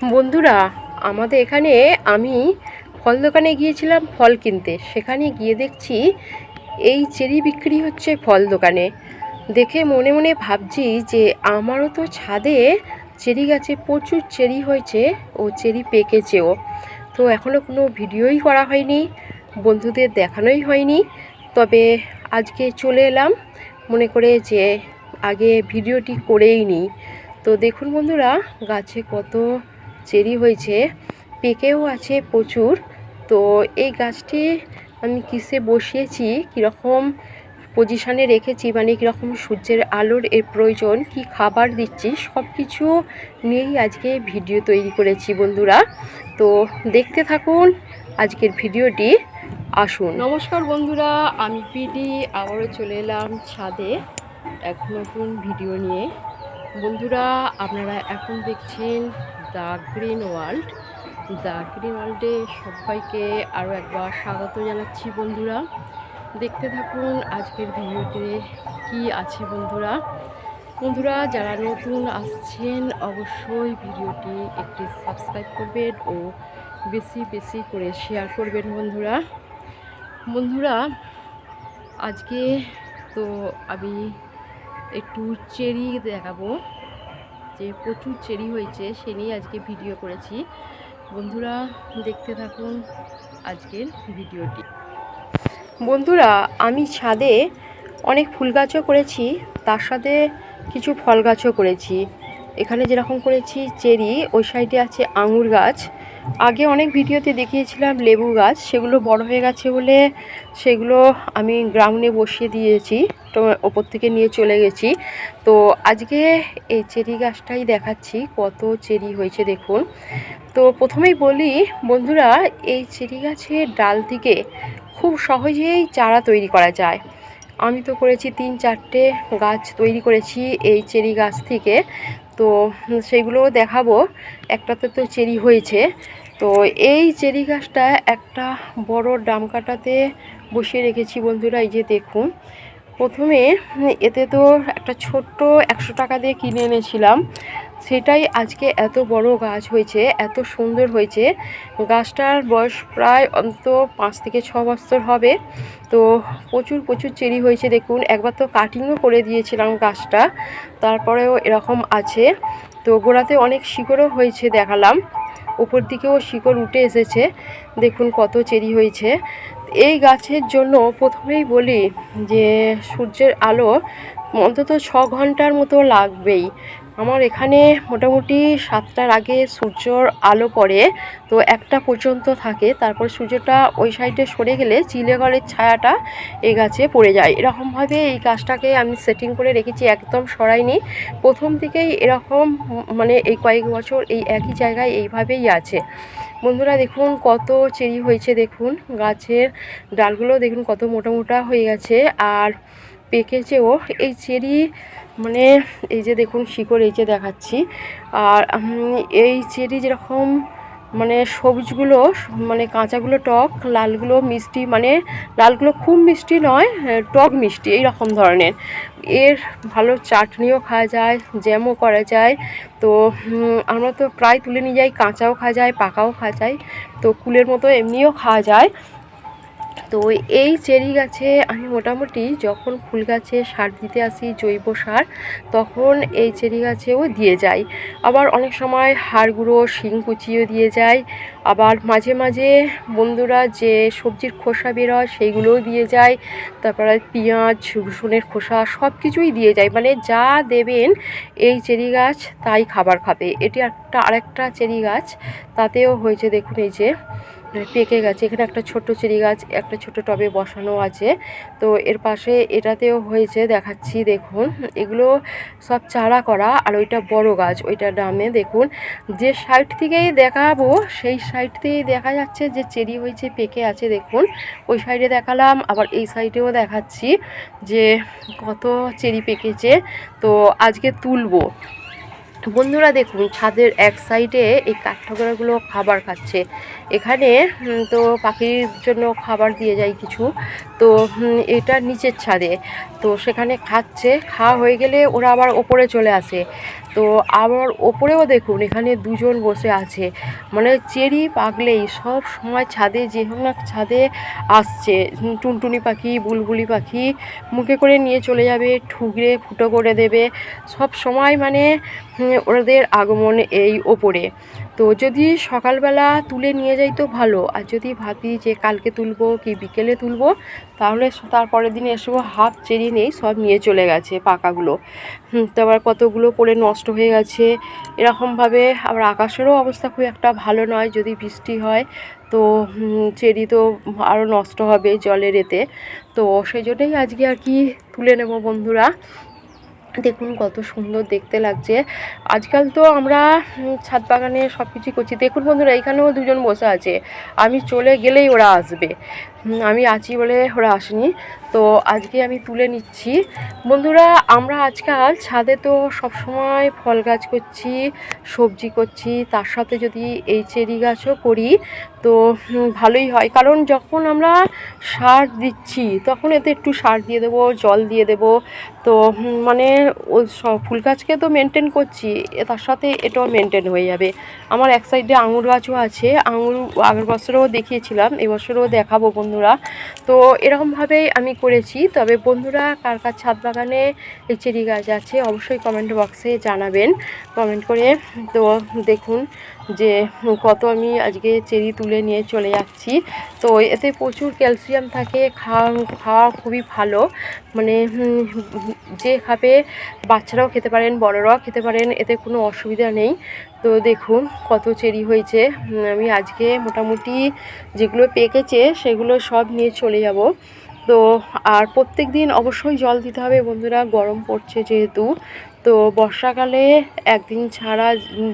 বন্ধুরা, আমাদের এখানে আমি ফল দোকানে গিয়েছিলাম ফল কিনতে। সেখানে গিয়ে দেখছি এই চেরি বিক্রি হচ্ছে ফল দোকানে। দেখে মনে মনে ভাবছি যে আমারও তো ছাদে চেরি গাছে প্রচুর চেরি হয়েছে ও চেরি পেকেছেও। তো এখনও কোনো ভিডিওই করা হয়নি, বন্ধুদের দেখানোই হয়নি। তবে আজকে চলে এলাম, মনে করে যে আগে ভিডিওটি করেই নিই। তো দেখুন বন্ধুরা, গাছে কত চেরি হয়েছে, পেকেও আছে প্রচুর। তো এই গাছটি আমি কিসে বসিয়েছি, কীরকম পজিশানে রেখেছি মানে কীরকম সূর্যের আলোর এর প্রয়োজন, কি খাবার দিচ্ছি সব কিছু নিয়েই আজকে ভিডিও তৈরি করেছি বন্ধুরা। তো দেখতে থাকুন আজকের ভিডিওটি, আসুন। নমস্কার বন্ধুরা, আমি পিডি, আবারও চলে এলাম ছাদে এক নতুন ভিডিও নিয়ে। বন্ধুরা, আপনারা এখন দেখছেন the green world. The green ওয়ার্ল্ডে সবাইকে আরও একবার স্বাগত জানাচ্ছি বন্ধুরা। দেখতে থাকুন আজকের ভিডিওতে কি আছে বন্ধুরা। বন্ধুরা, যারা নতুন আসছেন, অবশ্যই ভিডিওটি একটি সাবস্ক্রাইব করবেন ও বেশি বেশি করে শেয়ার করবেন বন্ধুরা। বন্ধুরা, আজকে তো আমি একটু চেরি দেখাবো। যে প্রচুর চেরি হয়েছে, সে নিয়ে আজকে ভিডিও করেছি। বন্ধুরা, দেখতে থাকুন আজকের ভিডিওটি। বন্ধুরা, আমি ছাদে অনেক ফুল গাছও করেছি, তার সাথে কিছু ফল গাছও করেছি। এখানে যেরকম করেছি, চেরি, ওই সাইডে আছে আঙুর গাছ। আগে অনেক ভিডিওতে দেখিয়েছিলাম লেবু গাছ, সেগুলো বড় হয়ে গেছে বলে সেগুলো আমি গ্রাউন্ডে বসিয়ে দিয়েছি, তো ওপর থেকে নিয়ে চলে গেছি। তো আজকে এই চেরি গাছটাই দেখাচ্ছি, কত চেরি হয়েছে দেখুন। তো প্রথমেই বলি, বন্ধুরা, এই চেরি গাছের ডাল থেকে খুব সহজেই চারা তৈরি করা যায়। আমি তো করেছি তিন চারটে গাছ তৈরি করেছি এই চেরি গাছ থেকে। তো সেগুলো দেখাবো। একটাতে তো চেরি হয়েছে। তো এই চেরি গাছটা একটা বড় ডাম কাটাতে বসিয়ে রেখেছি বন্ধুরা, এই যে দেখুন। প্রথমে এতে তো একটা ছোট্ট একশো টাকা দিয়ে কিনে এনেছিলাম। সেটাই আজকে এত বড় গাছ হয়েছে, এত সুন্দর হয়েছে। গাছটার বয়স প্রায় অন্ত পাঁচ থেকে ছ বছর হবে। তো প্রচুর প্রচুর চেরি হয়েছে, দেখুন। একবার তো কাটিংও করে দিয়েছিলাম গাছটা, তারপরেও এরকম আছে। তো গোড়াতে অনেক শিকড়ও হয়েছে দেখালাম। উপর দিকেও শিকড় উঠে এসেছে। দেখুন কত চেরি হয়েছে। এই গাছের জন্য প্রথমেই বলি যে সূর্যের আলো অন্তত ছ ঘণ্টার মতো লাগবেই। আমার এখানে মোটামুটি সাতটার আগে সূর্যর আলো পড়ে, তো একটা পর্যন্ত থাকে। তারপর সূর্যটা ওই সাইডে সরে গেলে চিলেগড়ের ছায়াটা এই গাছে পড়ে যায়। এরকমভাবে এই গাছটাকে আমি সেটিং করে রেখেছি, একদম সরাইনি। প্রথম থেকেই এরকম মানে এই কয়েক বছর এই একই জায়গায় এইভাবেই আছে। বন্ধুরা দেখুন কত চেরি হয়েছে, দেখুন। গাছের ডালগুলো দেখুন কত মোটা মোটা হয়ে গেছে। আর পেকেছেও এই চেরি মানে এই যে দেখুন শিকড় এই যে দেখাচ্ছি। আর এই চেরি যেরকম মানে সবুজগুলো মানে কাঁচাগুলো টক, লালগুলো মিষ্টি মানে লালগুলো খুব মিষ্টি নয় টক মিষ্টি, এই রকম ধরনের। এর ভালো চাটনিও খাওয়া যায়, জ্যামও করা যায়। তো আমরা তো প্রায় তুলে নিয়ে যাই, কাঁচাও খাওয়া যায়, পাকাও খাওয়া যায়। তো কুলের মতো এমনিও খাওয়া যায়। তো এই চেরি গাছে আমি মোটামুটি যখন ফুল গাছে সার দিতে আসি জৈব সার, তখন এই চেরি গাছেও দিয়ে যাই। আবার অনেক সময় হাড় গুঁড়ো শিং কুচিও দিয়ে যায় আবার মাঝে মাঝে বন্ধুরা যে সবজির খোসা বেরোয় সেইগুলোও দিয়ে যায় তারপরে পেঁয়াজ, রসুনের খোসা সব কিছুই দিয়ে যায় মানে যা দেবেন এই চেরি গাছ তাই খাবার খাবে। এটি একটা, আরেকটা চেরি গাছ, তাতেও হয়েছে দেখুন এই যে, পেকে গেছে। এখানে একটা ছোট্ট চেরি গাছ, একটা ছোট টবে বসানো আছে। তো এর পাশে এটাতেও হয়েছে, দেখাচ্ছি দেখুন। এগুলো সব চারা করা আর ওইটা বড় গাছ, ওইটা ডামে দেখুন। যে সাইড থেকেই দেখাবো, সেই সাইড থেকেই দেখা যাচ্ছে যে চেরি হয়েছে, পেকে আছে দেখুন। ওই সাইডে দেখালাম, আবার এই সাইডেও দেখাচ্ছি যে কত চেরি পেকেছে। তো আজকে তুলবো। বন্ধুরা দেখুন, ছাদের এক সাইডে এই কাঠঠোকরাগুলো খাবার খাচ্ছে। এখানে তো পাখির জন্য খাবার দিয়ে যায় কিছু। তো এটা নিচের ছাদে। তো সেখানে খাচ্ছে, খাওয়া হয়ে গেলে ওরা আবার ওপরে চলে আসে। তো আবার ওপরেও দেখুন, এখানে দুজন বসে আছে। মানে চেরি পাকলেই সব সময় ছাদে, যে ছাদে আসছে। টুনটুনি পাখি, বুলবুলি পাখি মুখে করে নিয়ে চলে যাবে, ঠুকরে ফুটো করে দেবে। সব সময় মানে ওদের আগমন এই ওপরে। তো যদি সকালবেলা তুলে নিয়ে যাই তো ভালো। আর যদি ভাবি যে কালকে তুলবো কি বিকেলে তুলবো, তাহলে তারপরের দিনে এসব হাফ চেরি নেই, সব নিয়ে চলে গেছে পাকাগুলো। তো আবার কতগুলো পড়ে নষ্ট হয়ে গেছে। এরকমভাবে আবার আকাশেরও অবস্থা খুব একটা ভালো নয়, যদি বৃষ্টি হয় তো চেরি তো আরও নষ্ট হবে জলের এতে। তো সেই জন্যই আজকে আর কি তুলে নেব বন্ধুরা। দেখুন, কত সুন্দর দেখতে লাগছে। আজকাল তো আমরা ছাদ বাগানে সব কিছুই করছি। দেখুন বন্ধুরা, এখানেও দুজন বসে আছে। আমি চলে গেলেই ওরা আসবে। আমি আছি বলে ওরা আসেনি। তো আজকে আমি তুলে নিচ্ছি। বন্ধুরা, আমরা আজকাল ছাদে তো সব সময় ফল গাছ করছি, সবজি করছি, তার সাথে যদি এই চেরি গাছও করি, তো ভালোই হয়। কারণ যখন আমরা সার দিচ্ছি, তখন এতে একটু সার দিয়ে দেবো, জল দিয়ে দেবো। তো মানে সব ফুল গাছকে তো মেনটেন করছি তার সাথে এটাও মেনটেন হয়ে যাবে। আমার এক সাইডে আঙুর গাছও আছে, আঙুর আগের বছরেও দেখিয়েছিলাম, এবছরও দেখাবো বন্ধুরা। তো এরকমভাবেই আমি করেছি। তবে বন্ধুরা, কার কার ছাদ বাগানে এই চেরি গাছ আছে, অবশ্যই কমেন্ট বক্সে জানাবেন। কমেন্ট করে তো দেখুন যে কত আমি আজকে চেরি তুলে নিয়ে চলে যাচ্ছি। তো এতে প্রচুর ক্যালসিয়াম থাকে, খাওয়া খাওয়া খুবই ভালো। মানে যে খাবে বাচ্চারাও খেতে পারেন, বড়রাও খেতে পারেন, এতে কোনো অসুবিধা নেই। তো দেখুন কত চেরি হয়েছে। আমি আজকে মোটামুটি যেগুলো পেকেছে, সেগুলো সব নিয়ে চলে যাব। তো আর প্রত্যেক দিন অবশ্যই জল দিতে হবে। বন্ধুরা, গরম পড়ছে যেহেতু, তো বর্ষাকালে একদিন ছাড়া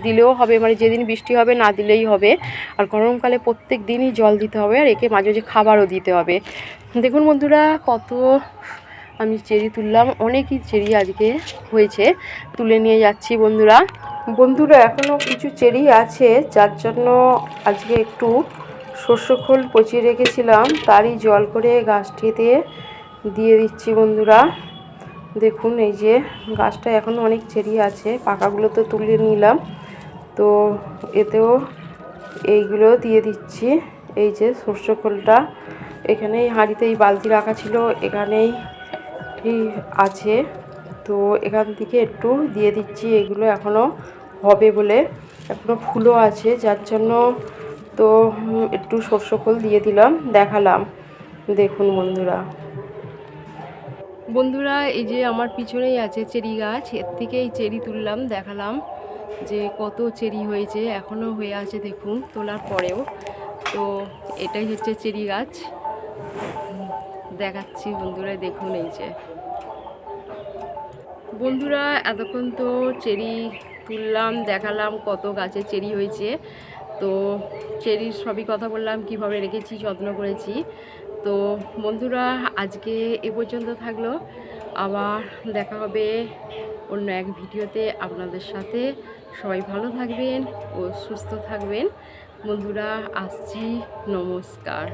দিলেও হবে মানে যেদিন বৃষ্টি হবে না দিলেই হবে। আর গরমকালে প্রত্যেক দিনই জল দিতে হবে আর একে মাঝে মাঝে খাবারও দিতে হবে। দেখুন বন্ধুরা, কত আমি চেরি তুললাম, অনেকই চেরি আজকে হয়েছে, তুলে নিয়ে যাচ্ছি বন্ধুরা। বন্ধুরা এখনও কিছু চেরি আছে, যার জন্য আজকে একটু শস্য খোল পচিয়ে রেখেছিলাম, তারই জল করে গাছটিতে দিয়ে দিচ্ছি বন্ধুরা। দেখুন এই যে গাছটা এখনও অনেক চেরি আছে, পাকাগুলো তো তুলে নিলাম। তো এতেও এইগুলো দিয়ে দিচ্ছি, এই যে সর্ষে খোলটা। এখানেই হাঁড়িতে এই বালতি রাখা ছিল, এখানেই আছে। তো এখান থেকে একটু দিয়ে দিচ্ছি, এগুলো এখনও হবে বলে। এখনও ফুলও আছে, যার জন্য তো একটু সর্ষে খোল দিয়ে দিলাম, দেখালাম। দেখুন বন্ধুরা। বন্ধুরা, এই যে আমার পিছনেই আছে চেরি গাছ, এর থেকে এই চেরি তুললাম, দেখালাম যে কত চেরি হয়েছে, এখনও হয়ে আছে দেখুন, তোলার পরেও। তো এটাই হচ্ছে চেরি গাছ। দেখাচ্ছি বন্ধুরা, দেখুন এই যে। বন্ধুরা, এতক্ষণ তো চেরি তুললাম, দেখালাম কত গাছে চেরি হয়েছে। তো চেরির সবই কথা বললাম, কীভাবে রেখেছি, যত্ন করেছি। তো বন্ধুরা, আজকে এ পর্যন্ত থাকল। আবার দেখা হবে অন্য এক ভিডিওতে আপনাদের সাথে। সবাই ভালো থাকবেন ও সুস্থ থাকবেন। বন্ধুরা, আসছি। নমস্কার।